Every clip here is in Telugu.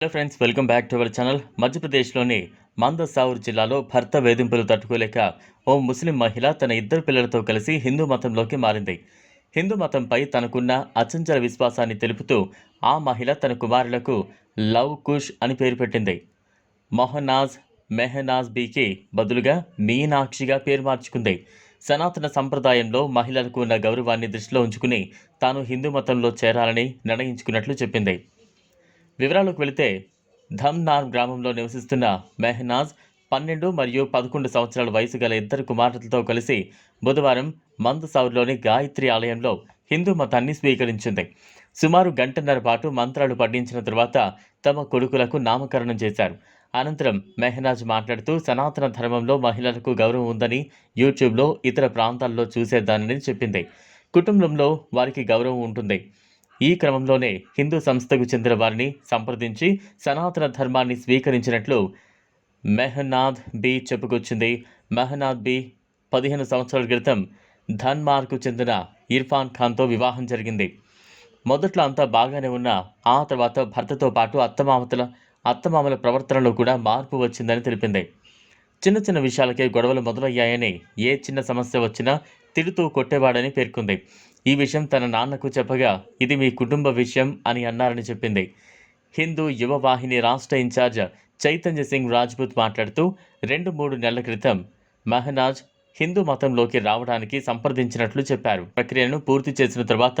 Hello friends welcome back to our channel మధ్యప్రదేశ్లోని మందసావుర్ జిల్లాలో భర్త వేధింపులు తట్టుకోలేక ఓ ముస్లిం మహిళ తన ఇద్దరు పిల్లలతో కలిసి హిందూ మతంలోకి మారింది. హిందూ మతంపై తనకున్న అచంచల విశ్వాసాన్ని తెలుపుతూ ఆ మహిళ తన కుమారులకు లవ్ కుష్ అని పేరు పెట్టింది. మొహనాజ్ మెహనాజ్ బీకి బదులుగా మీనాక్షిగా పేరు మార్చుకుంది. సనాతన సంప్రదాయంలో మహిళలకు ఉన్న గౌరవాన్ని దృష్టిలో ఉంచుకుని తాను హిందూ మతంలో చేరాలని నిర్ణయించుకున్నట్లు చెప్పింది. వివరాలకు వెళితే ధమ్నార్ గ్రామంలో నివసిస్తున్న మెహనాజ్ పన్నెండు మరియు పదకొండు సంవత్సరాల వయసు గల ఇద్దరు కుమార్తెలతో కలిసి బుధవారం మందసౌర్లోని గాయత్రి ఆలయంలో హిందూ మతాన్ని స్వీకరించింది. సుమారు గంటన్నర పాటు మంత్రాలు పఠించిన తరువాత తమ కొడుకులకు నామకరణం చేశారు. అనంతరం మెహనాజ్ మాట్లాడుతూ సనాతన ధర్మంలో మహిళలకు గౌరవం ఉందని యూట్యూబ్లో ఇతర ప్రాంతాల్లో చూసేదానని చెప్పింది. కుటుంబంలో వారికి గౌరవం ఉంటుంది. ఈ క్రమంలోనే హిందూ సంస్థకు చెందిన వారిని సంప్రదించి సనాతన ధర్మాన్ని స్వీకరించినట్లు మెహనాద్ బి చెప్పుకొచ్చింది. మెహనాద్ బి పదిహేను సంవత్సరాల క్రితం ధన్మార్కు చెందిన ఇర్ఫాన్ ఖాన్తో వివాహం జరిగింది. మొదట్లో అంతా బాగానే ఉన్న ఆ తర్వాత భర్తతో పాటు అత్తమామతల అత్తమామల ప్రవర్తనలో కూడా మార్పు వచ్చిందని తెలిపింది. చిన్న చిన్న విషయాలకే గొడవలు మొదలయ్యాయని ఏ చిన్న సమస్య వచ్చినా తిడుతూ కొట్టేవాడని పేర్కొంది. ఈ విషయం తన నాన్నకు చెప్పగా ఇది మీ కుటుంబ విషయం అని అన్నారని చెప్పింది. హిందూ యువ వాహిని రాష్ట్ర ఇన్ఛార్జ్ చైతన్య సింగ్ రాజ్పుత్ మాట్లాడుతూ రెండు మూడు నెలల క్రితం మహనాజ్ హిందూ మతంలోకి రావడానికి సంప్రదించినట్లు చెప్పారు. ప్రక్రియను పూర్తి చేసిన తర్వాత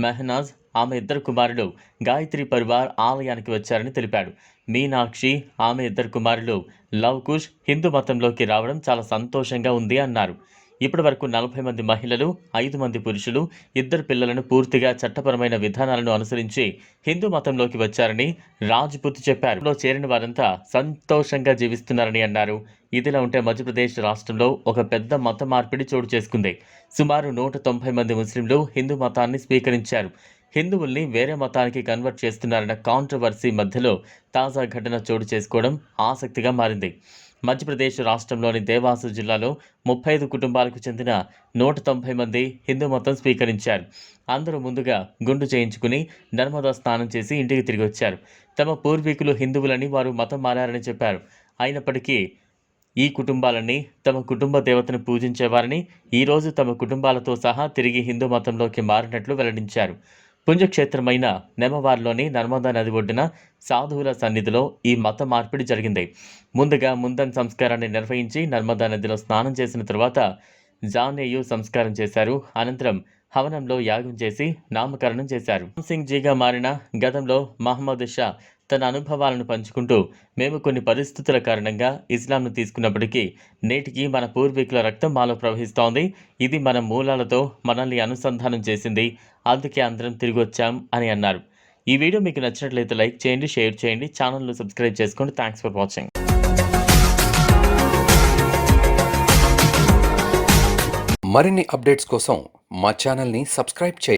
మెహనాజ్ ఆమె ఇద్దరు కుమారులు గాయత్రి పరివార్ ఆలయానికి వచ్చారని తెలిపాడు. మీనాక్షి ఆమె ఇద్దరు కుమారులు లవ్ కుష్ హిందూ మతంలోకి రావడం చాలా సంతోషంగా ఉంది అన్నారు. ఇప్పటి వరకు నలభై మంది మహిళలు ఐదు మంది పురుషులు ఇద్దరు పిల్లలను పూర్తిగా చట్టపరమైన విధానాలను అనుసరించి హిందూ మతంలోకి వచ్చారని రాజ్పుత్ చెప్పారు. చేరిన వారంతా సంతోషంగా జీవిస్తున్నారని అన్నారు. ఇదిలా ఉంటే మధ్యప్రదేశ్ రాష్ట్రంలో ఒక పెద్ద మత మార్పిడి చోటు చేసుకుంది. సుమారు నూట తొంభై మంది ముస్లింలు హిందూ మతాన్ని స్వీకరించారు. హిందువుల్ని వేరే మతానికి కన్వర్ట్ చేస్తున్నారన్న కాంట్రవర్సీ మధ్యలో తాజా ఘటన చోటు చేసుకోవడం ఆసక్తిగా మారింది. మధ్యప్రదేశ్ రాష్ట్రంలోని దేవాసు జిల్లాలో ముప్పై ఐదు కుటుంబాలకు చెందిన నూట తొంభై మంది హిందూ మతం స్వీకరించారు. అందరూ ముందుగా గుండు చేయించుకుని నర్మదా స్నానం చేసి ఇంటికి తిరిగి వచ్చారు. తమ పూర్వీకులు హిందువులని వారు మతం మారారని చెప్పారు. అయినప్పటికీ ఈ కుటుంబాలన్నీ తమ కుటుంబ దేవతను పూజించేవారని ఈరోజు తమ కుటుంబాలతో సహా తిరిగి హిందూ మతంలోకి మారినట్లు వెల్లడించారు. పుణ్యక్షేత్రమైన నెమవార్లోని నర్మదా నది ఒడ్డున సాధువుల సన్నిధిలో ఈ మత మార్పిడి జరిగింది. ముందుగా ముందన్ సంస్కారాన్ని నిర్వహించి నర్మదా నదిలో స్నానం చేసిన తరువాత జానేయు సంస్కారం చేశారు. అనంతరం హవనంలో యాగం చేసి నామకరణం చేశారు. సింగ్ జీగా మారిన గతంలో మహమ్మద్ షా తన అనుభవాలను పంచుకుంటూ మేము కొన్ని పరిస్థితుల కారణంగా ఇస్లాంను తీసుకున్నప్పటికీ నేటికి మన పూర్వీకుల రక్తం మాలో ప్రవహిస్తోంది. ఇది మన మూలాలతో మనల్ని అనుసంధానం చేసింది. అందుకే అందరం తిరిగి వచ్చాం అని అన్నారు. ఈ వీడియో మీకు నచ్చినట్లయితే లైక్ చేయండి షేర్ చేయండి ఛానల్ను సబ్స్క్రైబ్ చేసుకోండి. Thanks for watching. మరిన్ని అప్డేట్స్ కోసం మా ఛానల్ని సబ్స్క్రైబ్ చేయండి.